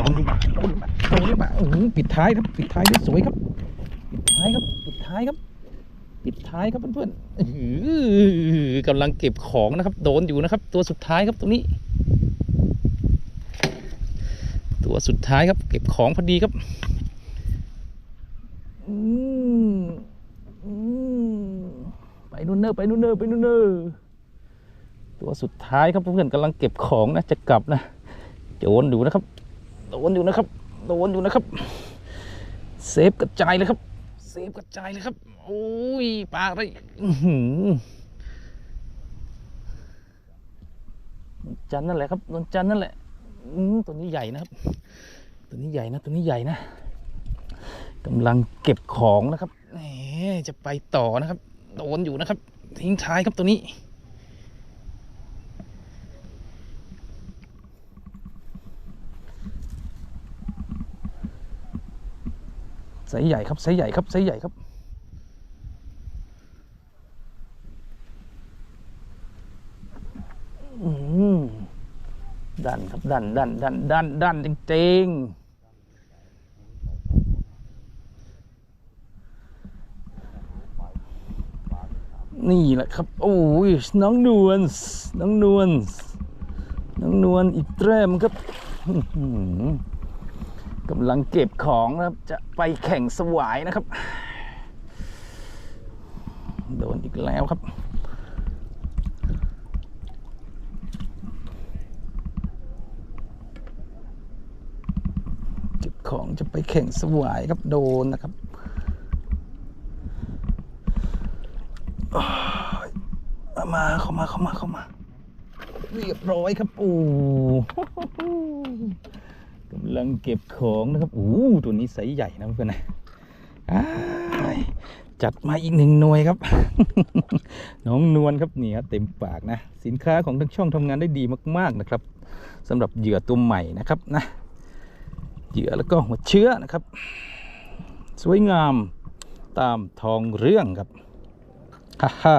ลองดูมาลองดูมาโอ้โหปิดท้ายครับ ปิดท้ายได้สวยครับ ปิดท้ายครับ ปิดท้ายครับ ปิดท้ายครับเพื่อนๆกำลังเก็บของนะครับ โดนอยู่นะครับ ตัวสุดท้ายครับตรงนี้ ตัวสุดท้ายครับ เก็บของพอดีครับไปนู่นเนอไปนู่นเนอไปนู่นเนอ ตัวสุดท้ายครับเพื่อนๆกำลังเก็บของนะจะกลับนะโจนอยู่นะครับโดนอยู่นะครับโดนอยู่นะครับเซฟกระจายเลยครับเซฟกระจายเลยครับโอ้ยปลาอะไรอื้อหือจันนั่นแหละครับนวลจันนั่นแหละอืตัวนี้ใหญ่นะครับ ตัวนี้ใหญ่นะตัวนี้ใหญ่นะกำลังเก็บของนะครับจะไปต่อนะครับ โดนอยู่นะครับ ทิ้งท้ายครับตัวนี้ ไซส์ใหญ่ครับไซส์ใหญ่ครับไซส์ใหญ่ครับ ดันครับดันดันดันดันดันจริงๆนี่แหละครับ โอ้ยน้องนวลน้องนวลน้องนวลอีกแต้มครับ กำลังเก็บของนะครับ จะไปแข่งสวายนะครับ โดนอีกแล้วครับ เก็บของจะไปแข่งสวายครับโดนนะครับมาเข้ามาเข้ามาเข้ามา เรียบร้อยครับ โอ้ กำลังเก็บของนะครับโอ้ตัวนี้ไซส์ใหญ่นะเพื่อนนะจัดมาอีกหนึ่งหน่วยครับ น้องนวลครับนี่ครับเต็มปากนะ สินค้าของทั้งช่องทำงานได้ดีมากๆนะครับสำหรับเหยื่อตัวใหม่นะครับนะเหยื่อแล้วก็หัวเชื้อนะครับ สวยงามตามทองเรื่องครับฮ่าฮ่า